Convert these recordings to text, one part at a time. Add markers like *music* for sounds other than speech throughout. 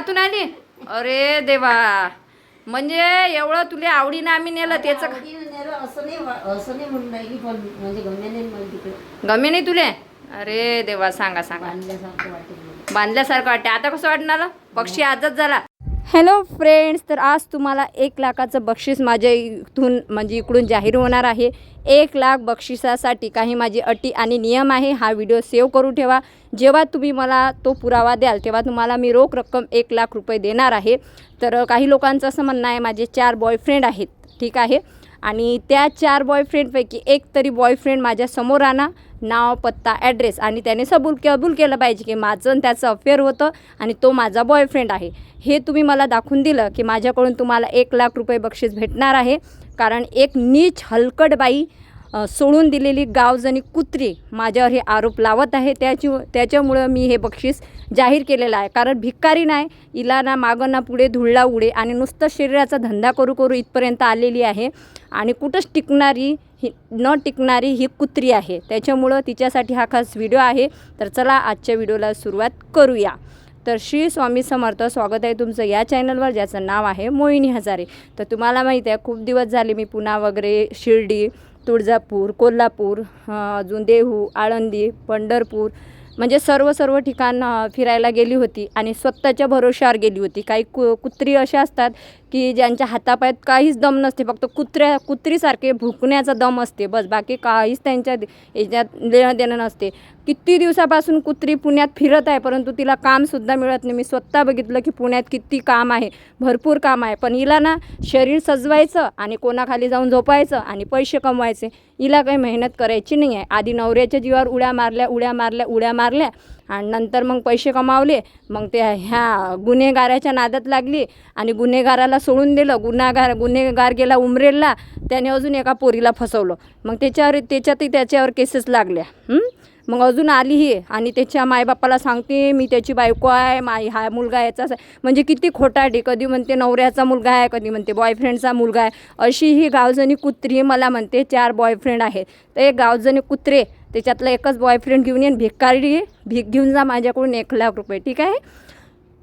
खेड्यातून आली? अरे देवा. म्हणजे एवढं तुला आवडीनं आम्ही नेलं त्याचं असं नाही वा- असं नाही म्हणून राहिली पण म्हणजे गम्याने मला तिकडे. गमे नाही तुले? अरे देवा सांगा सांगा. बांधल्यासारखं वाटेल. मला. बांधल्यासारखं वाटते आता कसं वाटणार? पक्षी आजच झाला. हॅलो फ्रेंड्स तर आज तुम्हाला एक लाखाचं बक्षीस माझ्या इथून म्हणजे इकडून जाहीर होणार आहे. एक लाख बक्षिसासाठी काही माझी अटी आणि नियम आहे हा व्हिडिओ सेव्ह करून ठेवा. जेव्हा तुम्ही मला तो पुरावा द्याल तेव्हा तुम्हाला मी रोख रक्कम एक लाख रुपये देणार आहे. तर काही लोकांचं असं म्हणणं आहे माझे चार बॉयफ्रेंड आहेत ठीक आहे? आणि त्या चार बॉयफ्रेंडपैकी एक तरी बॉयफ्रेंड माझ्यासमोर आणा. नाव पत्ता ॲड्रेस आणि त्याने सबूल कबूल केलं पाहिजे की माझं आणि त्याचं अफेअर होतं आणि तो माझा बॉयफ्रेंड आहे. हे तुम्ही मला दाखवून दिलं की माझ्याकडून तुम्हाला एक लाख रुपये बक्षीस भेटणार आहे. कारण एक नीच हलकट बाई सोडून दिलेली गावजणी कुत्री माझ्यावर हे आरोप लावत आहे. त्याची त्याच्यामुळं मी हे बक्षीस जाहीर केलेलं आहे. कारण भिक्कारी नाही इला ना मागं ना पुढे धुळला उडे आणि नुसतं शरीराचा धंदा करू करू इथपर्यंत आलेली आहे. आणि कुठंच टिकणारी ही न टिकणारी ही कुत्री आहे. त्याच्यामुळं तिच्यासाठी हा खास व्हिडिओ आहे. तर चला आजच्या व्हिडिओला सुरुवात करूया. तर श्री स्वामी समर्थ स्वागत आहे तुमचं या चॅनलवर ज्याचं नाव आहे मोहिनी हजारे. तर तुम्हाला माहीत आहे खूप दिवस झाले मी पुणा वगैरे शिर्डी तुळजापूर कोल्हापूर अजून देहू आळंदी पंढरपूर म्हणजे सर्व सर्व ठिकाण फिरायला गेली होती आणि स्वतःच्या भरोश्यावर गेली होती. काही कु कुत्री अशा असतात की ज्यांच्या हातापायात काहीच दम नसते फक्त कुत्र्या कुत्रीसारखे भुकण्याचा दम असते. बस बाकी काहीच त्यांच्या याच्यात देणं देणं नसते. किती दिवसापासून कुत्री पुण्यात फिरत आहे परंतु तिला कामसुद्धा मिळत नाही. मी स्वतः बघितलं की पुण्यात किती काम आहे भरपूर काम आहे. पण हिला ना शरीर सजवायचं आणि कोणाखाली जाऊन झोपायचं आणि पैसे कमवायचे हिला काही मेहनत करायची नाही आहे. आधी नवऱ्याच्या जीवावर उड्या मारल्या उड्या मारल्या उड्या मारल्या आणि नंतर मग पैसे कमावले. मग ते ह्या गुन्हेगाराच्या नादात लागली आणि गुन्हेगाराला सोडून दिलं. गुन्हेगार गुन्हेगार गेला उमरेलला त्याने अजून एका पोरीला फसवलं. मग त्याच्यावर त्याच्यातही त्याच्यावर केसेस लागल्या. मग अजून आलीही आणि त्याच्या मायबापाला सांगते मी त्याची बायको आहे माई हा मुलगा याचाच आहे म्हणजे किती खोटाटी कधी म्हणते नवऱ्याचा मुलगा आहे कधी म्हणते बॉयफ्रेंडचा मुलगा आहे. अशी ही गावजणी कुत्री मला म्हणते चार बॉयफ्रेंड आहेत. तर एक गावजणी कुत्रे त्याच्यातला एकच बॉयफ्रेंड घेऊन येईन भिकारी भीक घेऊन जा माझ्याकडून एक लाख रुपये ठीक आहे?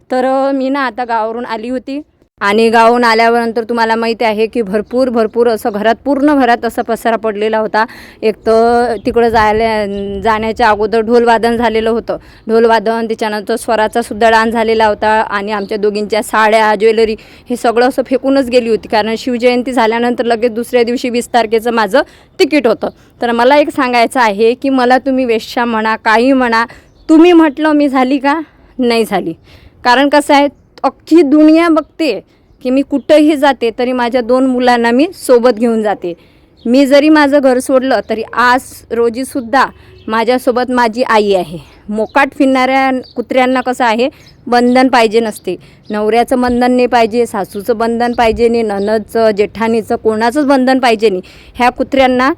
तर मी ना आता गावावरून आली होती. आणि गावाहून आल्यानंतर तुम्हाला माहिती आहे की भरपूर भरपूर असं घरात पूर्ण घरात असं पसारा पडलेला होता. एक तर तिकडं जायला जाण्याच्या अगोदर ढोलवादन झालेलं होतं. ढोलवादन त्याच्यानंतर स्वराचा सुद्धा डान्स झालेला होता आणि आमच्या दोघींच्या साड्या ज्वेलरी हे सगळं असं फेकूनच गेली होती. कारण शिवजयंती झाल्यानंतर लगेच दुसऱ्या दिवशी वीस तारखेचं माझं तिकीट होतं. तर मला एक सांगायचं आहे की मला तुम्ही वेश्या म्हणा काही म्हणा तुम्ही म्हटलं मी झाली का? नाही झाली. कारण कसं आहे अख्खी दुनिया बघते की मी कुठंही जाते तरी माझ्या दोन मुलांना मी सोबत घेऊन जाते. मी जरी माझं घर सोडलं तरी आज रोजीसुद्धा माझ्यासोबत माझी आई आहे. मोकाट फिरणाऱ्या कुत्र्यांना कसं आहे बंधन पाहिजे नसते. नवऱ्याचं बंधन नाही पाहिजे सासूचं बंधन पाहिजे नाही ननदचं जेठानीचं कोणाचंच बंधन पाहिजे नाही. ह्या कुत्र्यांना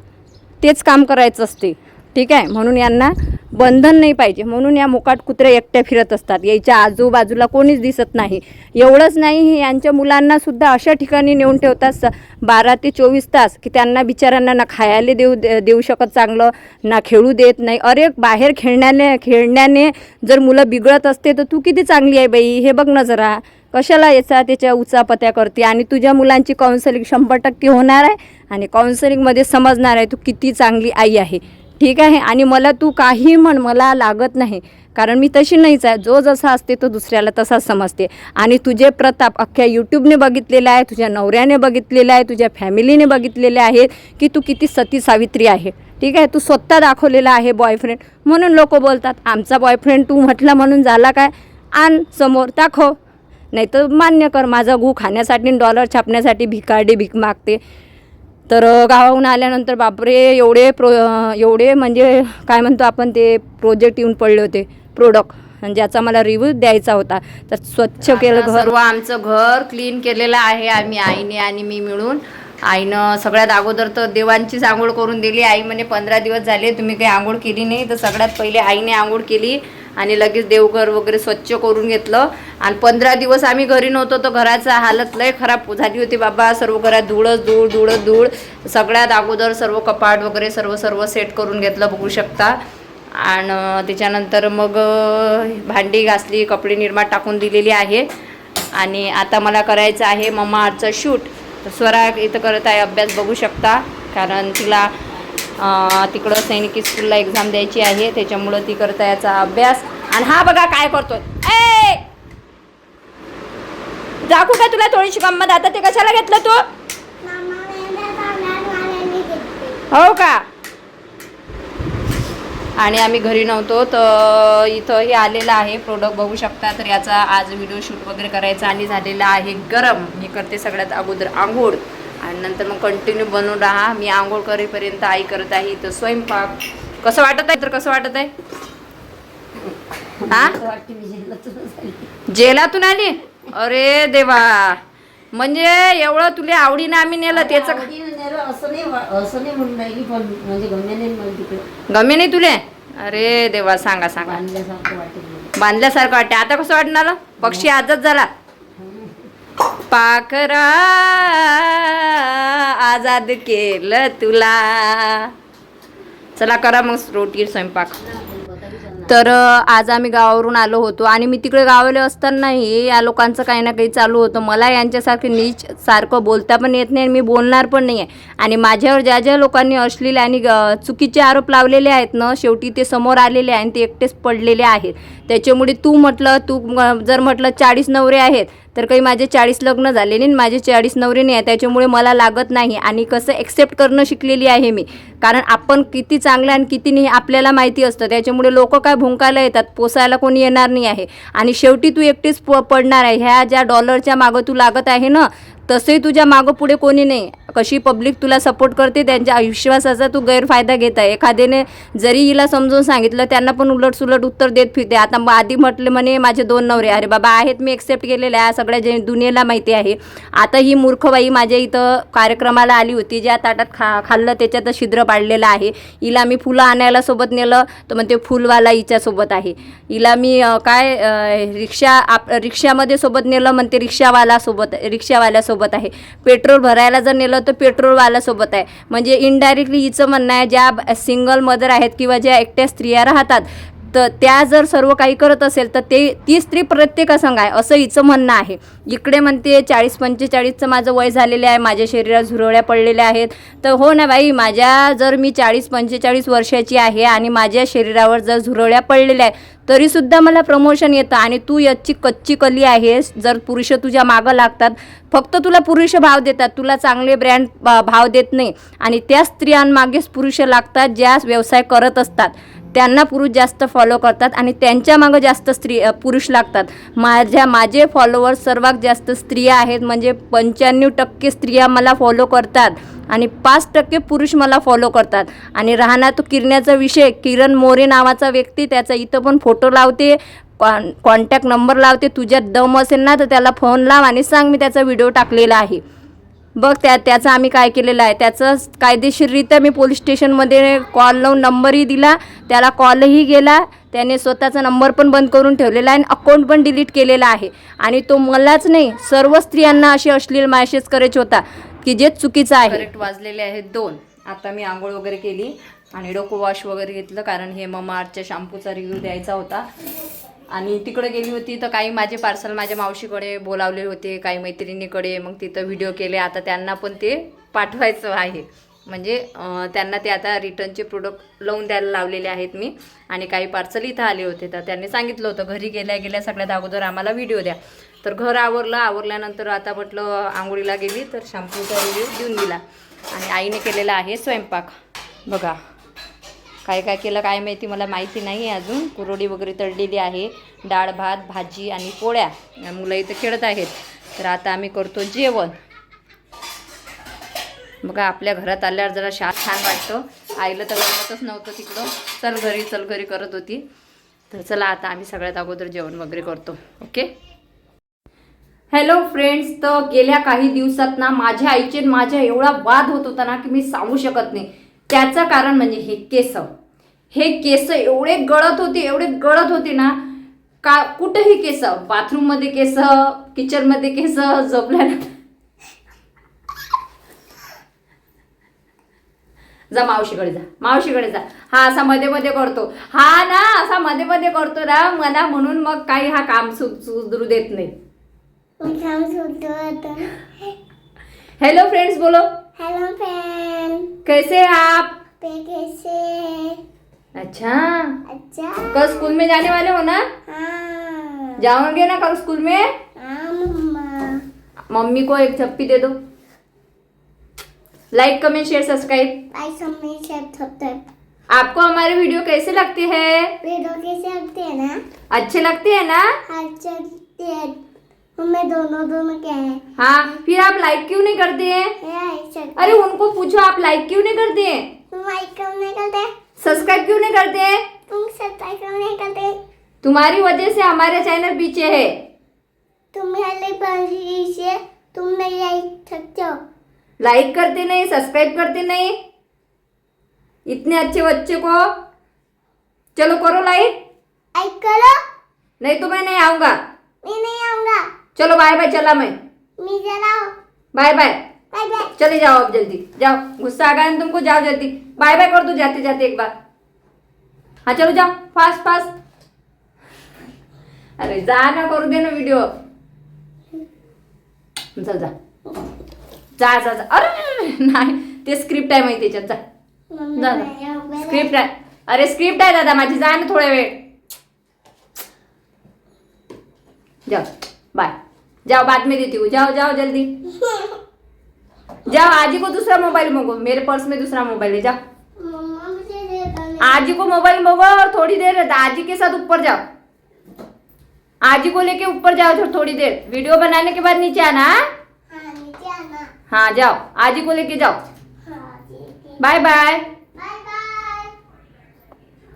तेच काम करायचं असते. ठीक आहे? म्हणून यांना बंधन नाही पाहिजे. म्हणून या मोकाट कुत्रे एकट्या फिरत असतात. याच्या आजूबाजूला कोणीच दिसत नाही. एवढंच नाही हे यांच्या मुलांना सुद्धा अशा ठिकाणी नेऊन ठेवतात स बारा ते चोवीस तास की त्यांना बिचाऱ्यांना ना खायला देऊ दे- देऊ शकत चांगलं ना खेळू देत नाही. अरे बाहेर खेळण्याने खेळण्याने जर मुलं बिघडत असते तर तू किती चांगली आहे बाई? हे बघ ना जरा. कशाला याचा त्याच्या उचापत्या करते? आणि तुझ्या मुलांची काउन्सलिंग शंभर टक्के होणार आहे. आणि काउन्सिलिंगमध्ये समजणार आहे तू किती चांगली आई आहे. ठीक आहे? आणि मला तू काही म्हण मला लागत नाही. कारण मी तशी नाहीच आहे. जो जसा असते तो दुसऱ्याला तसाच समजते. आणि तुझे प्रताप अख्ख्या यूट्यूबने बघितलेला आहे तुझ्या नवऱ्याने बघितलेलं आहे तुझ्या फॅमिलीने बघितलेले आहे की तू किती सती सावित्री आहे. ठीक आहे? तू स्वतः दाखवलेला आहे बॉयफ्रेंड म्हणून लोक बोलतात आमचा बॉयफ्रेंड तू म्हटलं म्हणून झाला काय? आण समोर दाखव. नाही तर मान्य कर माझा गू खाण्यासाठी डॉलर छापण्यासाठी भिकारडी भीक मागते. तर गावाहून आल्यानंतर बापरे एवढे प्रो एवढे म्हणजे काय म्हणतो आपण ते प्रोजेक्ट येऊन पडले होते प्रोडक्ट ज्याचा मला रिव्ह्यू द्यायचा होता तर स्वच्छ केलं घर. सर्व आमचं घर क्लीन केलेलं आहे आम्ही आईने आणि मी मिळून. आईनं सगळ्यात अगोदर तर देवांचीच आंघोळ करून दिली. आई म्हणे पंधरा दिवस झाले तुम्ही काही आंघोळ केली नाही. तर सगळ्यात पहिले आईने आंघोळ केली आणि लगेच देवघर वगैरे स्वच्छ करून घेतलं. आणि पंधरा दिवस आम्ही घरी नव्हतो तर घराचा हालत लय खराब झाली होती बाबा. सर्व घरात धुळच धूळ धुळच धूळ. सगळ्यात अगोदर सर्व कपाट वगैरे सर्व सर्व सेट करून घेतलं बघू शकता. आणि त्याच्यानंतर मग भांडी घासली कपडे निर्माण टाकून दिलेली आहे. आणि आता मला करायचं आहे मम्मा आजचं शूट. तर स्वरा इथं करत आहे अभ्यास बघू शकता कारण तिला तिकडं सैनिकी स्कूलला एक्झाम द्यायची आहे त्याच्यामुळं ती करत आहे याचा अभ्यास आणि हा बघा काय करतोय ए दाखवू का तुला थोडीशी गंमत आता ते कशाला घेतलं तू हो का आणि आम्ही घरी नव्हतो तर इथं हे आलेलं आहे. प्रोडक्ट बघू शकता तर याचा आज व्हिडिओ शूट वगैरे करायचा आणि झालेला आहे गरम. मी करते सगळ्यात अगोदर आंघोळ आणि नंतर मग कंटिन्यू बनवून राहा. मी आंघोळ करेपर्यंत आई करत आहे इथं स्वयंपाक. कसं वाटत आहे? तर कसं वाटत आहे? *laughs* हा. जेलातून आली? अरे देवा! म्हणजे एवढं तुला आवडीनं आम्ही नेलं त्याचं आवडीनं नेलं असं नाही वा- असं नाही म्हणून राहिली पण म्हणजे गम्याने मला तिकडे. गमे नाही तुले? अरे देवा सांगा सांगा. बांधल्यासारखं वाटेल मला. बांधल्यासारखं वाटते आता कसं वाटणार? पक्षी आजच झाला. पाखरा आजाद केलं तुला. चला करा मग रोटी स्वयंपाक. तर आज आम्ही गावावरून आलो होतो आणि मी तिकडे गावले असतानाही या लोकांचं काही ना काही चालू होतं. मला यांच्यासारखं नीच सारखं बोलता पण येत नाही आणि मी बोलणार पण नाही आहे आणि माझ्यावर ज्या ज्या लोकांनी अश्लील आणि चुकीचे आरोप लावलेले आहेत ना शेवटी ते समोर आलेले आहे आणि ते एकटेच पडलेले आहेत. त्याच्यामुळे तू म्हटलं तू जर म्हटलं चाळीस नवरे आहेत तर काही माझे चाळीस लग्न झाले नाही आणि माझे चाळीस नवरे नाही आहे त्याच्यामुळे मला लागत नाही आणि कसं एक्सेप्ट करणं शिकलेली आहे मी. कारण आपण किती चांगलं आणि किती नाही हे आपल्याला माहिती असतं. त्याच्यामुळे लोक काय भुंकायला येतात पोसायला कोणी येणार नाही आहे. आणि शेवटी तू एकटीच प पडणार आहे. ह्या ज्या डॉलरच्या मागं तू लागत आहे ना तसंही तुझ्या मागं पुढे कोणी नाही. कशी पब्लिक तुला सपोर्ट करते त्यांच्या विश्वासाचा तू गैरफायदा घेत आहे. एखाद्याने जरी हिला समजून सांगितलं त्यांना पण उलट सुलट उत्तर देत फिरते. आता मग आधी म्हटले म्हणे माझे दोन नवरे. अरे बाबा आहेत मी एक्सेप्ट केलेले आहे. सगळ्या जे दुनियेला माहिती आहे. आता ही मूर्खबाई माझ्या इथं कार्यक्रमाला आली होती. ज्या ताटात खा खाल्लं त्याच्यात छिद्र पाडलेलं आहे. हिला मी फुलं आणायला सोबत नेलं तर मग ते फुलवाला हिच्यासोबत आहे. हिला मी काय रिक्षा आप रिक्षामध्ये सोबत नेलं म्हणते रिक्षावाला सोबत रिक्षावाल्यासोबत आहे. पेट्रोल भरायला जर नेलं तर पेट्रोलवाल्यासोबत आहे. म्हणजे इनडायरेक्टली हिचं म्हणणं आहे ज्या सिंगल मदर आहेत किंवा ज्या एकट्या स्त्रिया राहतात तर त्या जर सर्व काही करत असेल तर ते ती स्त्री प्रत्येकासंग आहे असं हिचं म्हणणं आहे. इकडे म्हणते चाळीस पंचेचाळीसचं माझं वय झालेलं आहे माझ्या शरीरात झुरवळ्या पडलेल्या आहेत. तर हो ना बाई माझ्या जर मी चाळीस पंचेचाळीस वर्षाची आहे आणि माझ्या शरीरावर जर झुरवळ्या पडलेल्या आहे तरीसुद्धा मला प्रमोशन येतं. आणि तू याची कच्ची कली आहेस. जर पुरुष तुझ्या मागं लागतात फक्त तुला पुरुष भाव देतात. तुला चांगले ब्रँड भाव देत नाही. आणि त्या स्त्रियांमागेच पुरुष लागतात ज्या व्यवसाय करत असतात. त्यांना पुरुष जास्त फॉलो करतात आणि त्यांच्या मागं जास्त स्त्री पुरुष लागतात. माझ्या माझे फॉलोअर्स सर्वात जास्त स्त्रिया आहेत. म्हणजे पंच्याण्णव टक्के स्त्रिया मला फॉलो करतात आणि पाच टक्के पुरुष मला फॉलो करतात. आणि राहणार तो किरण्याचा विषय किरण मोरे नावाचा व्यक्ती त्याचा इथं पण फोटो लावते कॉन कॉन्टॅक्ट नंबर लावते. तुझ्यात दम असेल ना तर त्याला फोन लाव आणि सांग मी त्याचा व्हिडिओ टाकलेला आहे. बघ त्या त्याचं आम्ही काय केलेलं आहे. त्याचं कायदेशीररित्या मी पोलीस स्टेशनमध्ये कॉल लावून नंबरही दिला. त्याला कॉलही गेला. त्याने स्वतःचा नंबर पण बंद करून ठेवलेला आहे आणि अकाउंट पण डिलीट केलेला आहे. आणि तो मलाच नाही सर्व स्त्रियांना अशी अश्लील मॅसेज करायचे होता की जे चुकीचं आहे. करेक्ट वाजलेले आहेत दोन. आता मी आंघोळ वगैरे केली आणि डोकं वॉश वगैरे घेतलं कारण हे ममा आर्टच्या शॅम्पूचा रिव्ह्यू द्यायचा होता. आणि तिकडे गेली होती तर काही माझे पार्सल माझ्या मावशीकडे बोलावले होते काही मैत्रिणीकडे. मग तिथं व्हिडिओ केले. आता त्यांना पण ते पाठवायचं आहे. म्हणजे त्यांना ते आता रिटर्नचे प्रोडक्ट लावून द्यायला लावलेले आहेत मी. आणि काही पार्सल इथं आले होते. तर त्यांनी सांगितलं होतं घरी गेल्या गेल्या सगळ्यात अगोदर आम्हाला व्हिडिओ द्या. तर घर आवरलं. आवरल्यानंतर आता म्हटलं आंघोळीला गेली तर शॅम्पूचा रिव्ह्यू देऊन दिला. आणि आईने केलेला आहे स्वयंपाक. बघा. काय काय केलं काय माहिती मला माहिती नाही आहे अजून. कुरोडी वगैरे तळलेली आहे. डाळ भात भाजी आणि पोळ्या. मुलं इथं खेळत आहेत. तर आता आम्ही करतो जेवण. बघा आपल्या घरात आल्यावर जरा शा छान वाटतं. आईला तर जमतच नव्हतं तिकडं. चल घरी चल घरी करत होती. तर चला आता आम्ही सगळ्यात अगोदर जेवण वगैरे करतो. ओके? हॅलो फ्रेंड्स तर गेल्या काही दिवसात ना माझ्या आईचे माझ्या एवढा वाद होत होता ना की मी सांगू शकत नाही. त्याचं कारण म्हणजे हे केस. हे केस एवढे गळत होते एवढे गळत होते ना का कुठेही केस बाथरूममध्ये केस किचनमध्ये केस झोपल्यानंतर जा मावशीकडे जा मावशीकडे जा. हा असा मध्ये मध्ये करतो. हा ना असा मध्ये मध्ये करतो ना मला म्हणून मग काही हा काम सुधरू देत नाही. हेलो फ्रेंड्स बोलो. हेलो फ्रेंड कैसे आप? पे कैसे अच्छा। अच्छा। कल स्कूल में जाने वाले हो ना? हाँ। जाओगे ना कल स्कूल में? हाँ मम्मी। को एक झप्पी दे दो। लाइक कमेंट शेयर सब्सक्राइब आई सम्मी से तब तक आपको हमारे वीडियो कैसे लगते हैं? वीडियो कैसे लगते हैं ना? अच्छे लगते हैं ना? अच्छा लगते हैं। हमें दोनों दोनों क्या है? हाँ फिर आप लाइक क्यों नहीं करते हैं? अरे उनको पूछो आप लाइक क्यों नहीं करते हैं? लाइक क्यों नहीं करते? सब्सक्राइब क्यों नहीं करते हैं? तुम सब्सक्राइब क्यों नहीं करते? तुम्हारी वजह से हमारे चैनल पीछे है। तुम हेले पाजी से तुम नहीं लाइक सकते हो। लाइक करते नहीं सब्सक्राइब करते नहीं। इतने अच्छे बच्चे को। चलो करो लाइक लाइक करो। नहीं तो मैं नहीं आऊँगा। मैं नहीं आऊँगा। चलो बाय बाय चला मैं। मैं चलाओ बाय बाय बाय बाय. चले जाओ अब जल्दी। जाओ। गुस्सा आ गया ना तुमको जाओ जल्दी। बाय बाय कर दो जाते जाते एक बार। हाँ चलो जाओ। Fast fast. अरे जा ना करू दे ना व्हिडिओ चल जा। जा जा जा। अरे नाही ते स्क्रिप्ट आहे माहिती त्याच्यात जा। स्क्रिप्ट आहे. अरे स्क्रिप्ट आहे दादा माझी जा ना थोड्या वेळ. जाओ. बाय. जाओ बाद में देती हूँ जाओ जाओ जल्दी. *laughs* जाओ आजी को दूसरा मोबाइल मंगो। मेरे पर्स में दूसरा मोबाइल है जाओ। आजी को मोबाइल मंगो और थोड़ी देर आजी के साथ ऊपर जाओ। आजी को लेके ऊपर जाओ थोड़ी देर। वीडियो बनाने के बाद नीचे आना हाँ? नीचे आना। जाओ। आजी को लेके जाओ। ठीक बाय बाय बाय बाय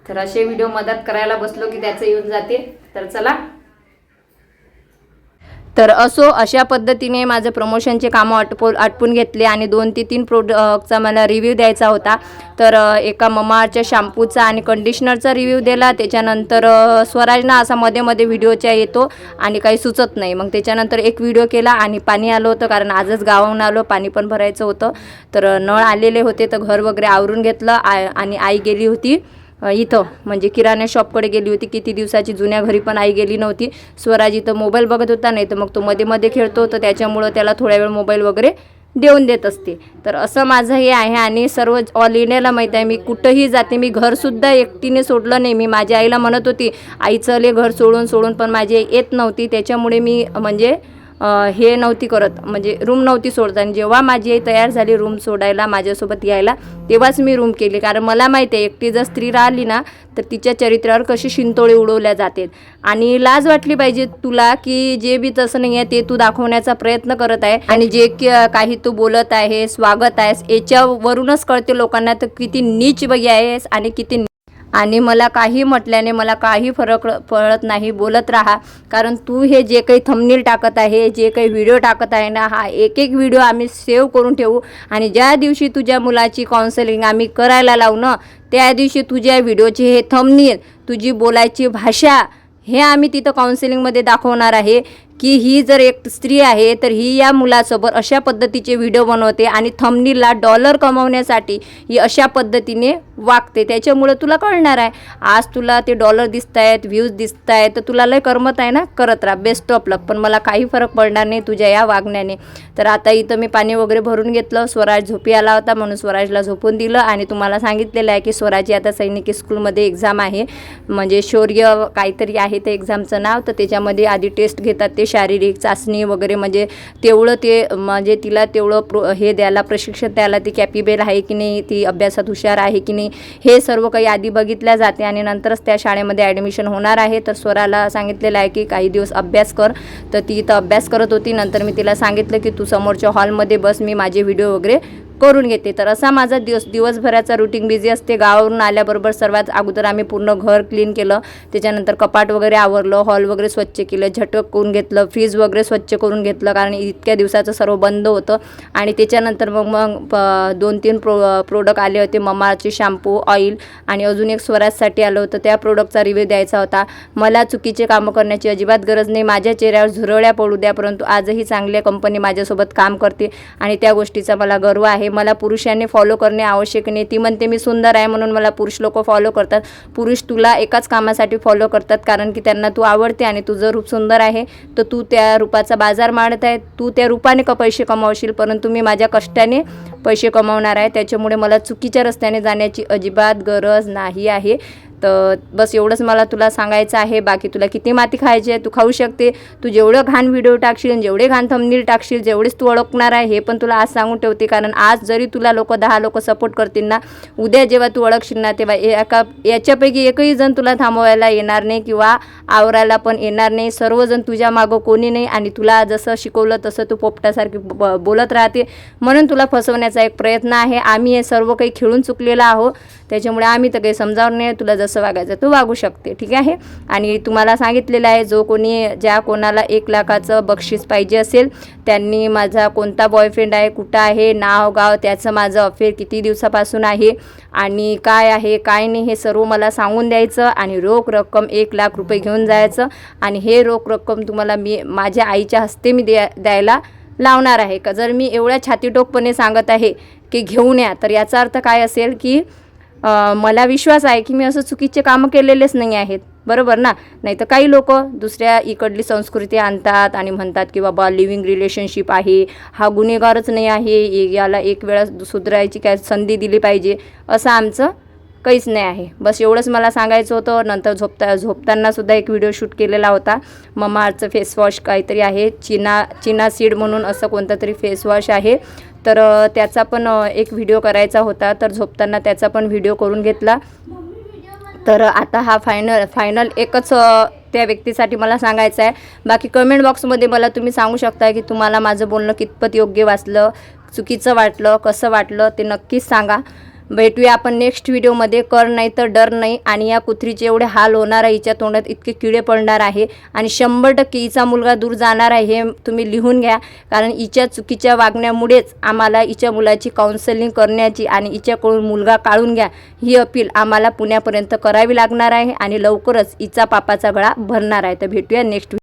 तर असे व्हिडिओ मदत करायला बसलो की त्याचं येऊन जाते. तर चला. तर असो अशा पद्धतीने माझं प्रमोशनचे कामं आटपो आटपून घेतले आणि दोन ते तीन प्रोडक्टचा मला रिव्ह्यू द्यायचा होता. तर एका ममाअर्थच्या शॅम्पूचा आणि कंडिशनरचा रिव्ह्यू दिला. त्याच्यानंतर स्वराजना असा मध्ये मध्ये व्हिडिओच्या येतो आणि काही सुचत नाही. मग त्याच्यानंतर एक व्हिडिओ केला आणि पाणी आलं होतं कारण आजच गावाहून आलो पाणी पण भरायचं होतं. तर नळ आलेले होते तर घर वगैरे आवरून घेतलं आ आणि आई गेली होती. इथं. म्हणजे किराणा शॉपकडे गेली होती किती दिवसाची जुन्या घरी पण आई गेली नव्हती. स्वराज इथं मोबाईल बघत होता नाही तर मग तो मध्ये मध्ये खेळतो तर त्याच्यामुळं त्याला थोड्या वेळ मोबाईल वगैरे देऊन देत असते. तर असं माझं हे आहे आणि सर्व ऑल इंडियाला माहीत आहे मी कुठंही जाते मी घरसुद्धा एकटीने सोडलं नाही. मी माझ्या आईला म्हणत होती आई चले घर सोडून सोडून. पण माझी येत नव्हती त्याच्यामुळे मी म्हणजे हे नव्हती करत. म्हणजे रूम नव्हती सोडत. आणि जेव्हा माझी आई तयार झाली रूम सोडायला माझ्यासोबत यायला तेव्हाच मी रूम केली. कारण मला माहिती आहे एकटी जर स्त्री राहिली ना तर तिच्या चरित्रावर कशी शिंतोळे उडवल्या जाते आणि लाज वाटली पाहिजे तुला की जे बी तसं नाही आहे ते तू दाखवण्याचा प्रयत्न करत आहे. आणि जे की- काही तू बोलत आहे स्वागत आहेस याच्यावरूनच कळते लोकांना तर किती नीच बघी आहेस आणि किती आणि मला काही म्हटल्याने मला काही फरक पडत नाही. बोलत राहा. कारण तू हे जे काही थंबनील टाकत आहे जे काही व्हिडिओ टाकत आहे ना हा एक एक व्हिडिओ आम्ही सेव्ह करून ठेवू. आणि ज्या दिवशी तुझ्या मुलाची काउन्सिलिंग आम्ही करायला लावू ना त्या दिवशी तुझ्या व्हिडिओचे हे थंबनील तुझी बोलायची भाषा हे आम्ही तिथं काउन्सिलिंगमध्ये दाखवणार आहे. की ही जर एक स्त्री आहे तर ही या मुलासोबत अशा पद्धतीचे व्हिडिओ बनवते आणि थंबनीला डॉलर कमवण्यासाठी ही अशा पद्धतीने वागते. त्याच्यामुळं तुला कळणार आहे. आज तुला ते डॉलर दिसत आहेत व्ह्यूज दिसत आहेत तर तुला लय करमत आहे ना? करत राहा. बेस्ट ऑफ लक पण मला काही फरक पडणार नाही तुझ्या या वागण्याने. तर आता इथं मी पाणी वगैरे भरून घेतलं. स्वराज झोपी आला होता म्हणून स्वराजला झोपून दिलं आणि तुम्हाला सांगितलेलं आहे की स्वराजी आता सैनिकी स्कूलमध्ये एक्झाम आहे. म्हणजे शौर्य काहीतरी आहे ते एक्झामचं नाव. तर त्याच्यामध्ये आधी टेस्ट घेतात ते शारीरिक चाचणी वगैरे म्हणजे तेवढं ते म्हणजे तिला तेवढं प्रो हे द्यायला प्रशिक्षण द्यायला ती कॅपिबल आहे की नाही ती अभ्यासात हुशार आहे की नाही हे सर्व काही आधी बघितल्या जाते आणि नंतरच त्या शाळेमध्ये ॲडमिशन होणार आहे. तर स्वराला सांगितलेलं आहे की काही दिवस अभ्यास कर. तर ती इथं अभ्यास करत होती. नंतर मी तिला सांगितलं की तू समोरच्या हॉलमध्ये बस मी माझे व्हिडिओ वगैरे करून घेते. तर असा माझा दिवस दिवसभराचा रुटीन बिझी असते. गावावरून आल्याबरोबर सर्वात अगोदर आम्ही पूर्ण घर क्लीन केलं. त्याच्यानंतर कपाट वगैरे आवरलं हॉल वगैरे स्वच्छ केलं झटक करून घेतलं फ्रीज वगैरे स्वच्छ करून घेतलं कारण इतक्या दिवसाचं सर्व बंद होतं. आणि त्याच्यानंतर मग मग प- दोन तीन प्रो प्रोडक्ट आले होते. ममाचे शॅम्पू ऑइल आणि अजून एक स्वराजसाठी आलं होतं. त्या प्रोडक्टचा रिव्ह्यू द्यायचा होता. मला चुकीचे कामं करण्याची अजिबात गरज नाही. माझ्या चेहऱ्यावर झुरळ्या पडू द्या परंतु आजही चांगल्या कंपनी माझ्यासोबत काम करते आणि त्या गोष्टीचा मला गर्व आहे. मला पुरुषांनी फॉलो करणे आवश्यक नाही. ती म्हणते मी सुंदर आहे म्हणून मला पुरुष लोक फॉलो करतात. पुरुष तुला एकाच कामासाठी फॉलो करतात कारण की त्यांना तू आवडते आणि तुझं रूप सुंदर आहे. तर तू त्या रूपाचा बाजार मांडत आहे. तू त्या रूपाने का पैसे कमावशील परंतु मी माझ्या कष्टाने पैसे कमावणार आहे. त्याच्यामुळे मला चुकीच्या रस्त्याने जाण्याची अजिबात गरज नाही आहे. तर बस एवढंच मला तुला सांगायचं आहे. बाकी तुला किती माती खायची आहे तू खाऊ शकते. तू जेवढं घाण व्हिडिओ टाकशील जेवढे घाण थंबनील टाकशील जेवढेच तू ओळखणार आहे हे पण तुला आज सांगून ठेवते. कारण आज जरी तुला लोक दहा लोक सपोर्ट करतील ना उद्या जेव्हा तू ओळखशील ना तेव्हा एका याच्यापैकी एकही जण तुला थांबवायला येणार नाही किंवा आवरायला पण येणार नाही. सर्वजण तुझ्या मागं कोणी नाही आणि तुला जसं शिकवलं तसं तू पोपटासारखी ब- बोलत राहते. म्हणून तुला फसवण्याचा एक प्रयत्न आहे. आम्ही हे सर्व काही खेळून चुकलेलं आहो त्याच्यामुळे आम्ही तर काही समजावणार नाही. तुला जसं वागायचं तू वागू शकते ठीक आहे? आणि तुम्हाला सांगितलेलं आहे जो कोणी ज्या कोणाला एक लाखाचं बक्षीस पाहिजे असेल त्यांनी माझा कोणता बॉयफ्रेंड आहे कुठं आहे नाव गाव त्याचं माझं अफेअर किती दिवसापासून आहे आणि काय आहे काय नाही हे सर्व मला सांगून द्यायचं आणि रोख रक्कम एक लाख रुपये घेऊन जायचं आणि हे रोख रक्कम तुम्हाला मी माझ्या आईच्या हस्ते मी द्या द्यायला लावणार आहे का? जर मी एवढ्या छातीटोकपणे सांगत आहे की घेऊन या तर याचा अर्थ काय असेल की मला विश्वास आहे की मी असं चुकीचे कामं केलेलेच नाही आहेत. बरोबर ना? नाही तर काही लोक दुसऱ्या इकडली संस्कृती आणतात आणि म्हणतात की बाबा लिव्हिंग रिलेशनशिप आहे. हा गुन्हेगारच नाही आहे. ए- याला एक वेळा सुधारायची काय संधी दिली पाहिजे असं आमचं काहीच नाही आहे. बस एवढंच मला सांगायचं होतं. नंतर झोपता झोपताना सुद्धा एक व्हिडिओ शूट केलेला होता. ममाअर्थचं फेसवॉश काहीतरी आहे. चिना चिना सीड म्हणून असं कोणतं तरी फेसवॉश आहे. तर त्याचा पण एक व्हिडिओ करायचा होता तर झोपताना त्याचा पण व्हिडिओ करून घेतला. तर आता हा फायनल फायनल एकच त्या व्यक्तीसाठी मला सांगायचं आहे. बाकी कमेंट बॉक्समध्ये मला तुम्ही सांगू शकता की तुम्हाला माझं बोलणं कितपत योग्य वाचलं चुकीचं वाटलं कसं वाटलं ते नक्कीच सांगा. भेटूया आपण नेक्स्ट व्हिडिओमध्ये कर नाही तर डर नाही. आणि या कुत्रीचे एवढे हाल होणार आहे हिच्या तोंडात इतके किडे पडणार आहे. आणि शंभर टक्के हिचा मुलगा दूर जाणार आहे हे तुम्ही लिहून घ्या. कारण हिच्या चुकीच्या वागण्यामुळेच आम्हाला हिच्या मुलाची काउन्सलिंग करण्याची आणि हिच्याकडून मुलगा काढून घ्या ही अपील आम्हाला पुण्यापर्यंत करावी लागणार आहे. आणि लवकरच हिचा पापाचा गळा भरणार आहे. तर भेटूया नेक्स्ट